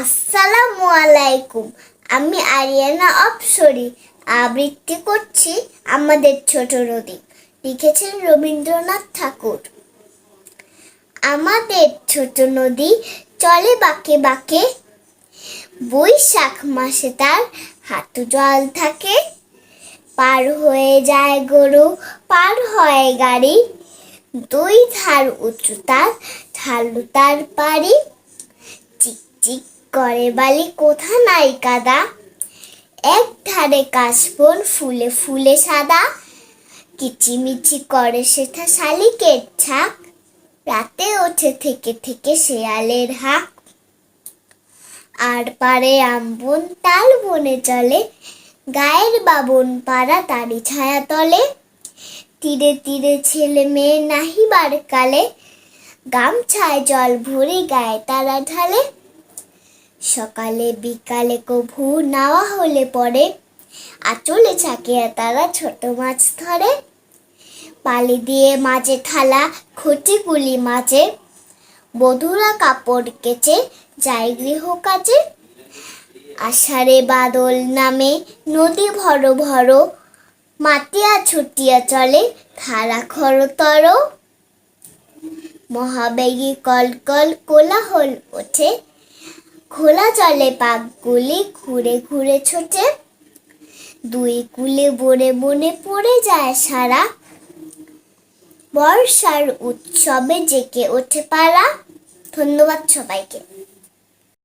আসসালামু আলাইকুম। আমি আরিয়ানা অপসরি আবৃত্তি করছি আমাদের ছোট নদী লিখেছেন রবীন্দ্রনাথ ঠাকুর। আমাদের ছোট নদী চলে বাঁকে বাঁকে। বৈশাখ মাসে তার হাঁটু জল থাকে। পার হয়ে যায় গরু, পার হয় গাড়ি। দুই ধার উঁচু তার, ঢালু তার পারি চিকচিক করে বালি কোথা নাই, কাদা? এক ধারে কাশবন ফুলে ফুলে সাদা। কিচিমিচি করে সেটা শালিকের ছাক। রাতে ওঠে থেকে থেকে শেয়ালের হাক। আর পারে আমবন তাল বনে চলে। গায়ের বাবন পাড়া তারি ছায়া তলে। তীরে তীরে ছেলে মেয়ে নাহিবার কালে। গামছায় জল ভরে গায়ে তারা ঢালে। সকালে, বিকালে কভু নাওয়া হলে পরে আচলে চাকিয়া তারা ছোট মাছ ধরে। পালি দিয়ে মাঝে থালা খুঁটি গুলি মাঝে। বধুরা কাপড় কেচে যায় গৃহ কাজে আষাঢ়ে বাদল নামে নদী ভর ভর, মাতিয়া ছুটিয়া চলে ধারা খরতর মহাবেগী কলকল কোলাহল ওঠে খোলা জলে পাকগুলি ঘুরে ঘুরে ছোটে। দুই কুলে বনে বনে পড়ে যায় সারা। বর্ষার উৎসবে জেগে ওঠে পালা। ধন্যবাদ সবাইকে।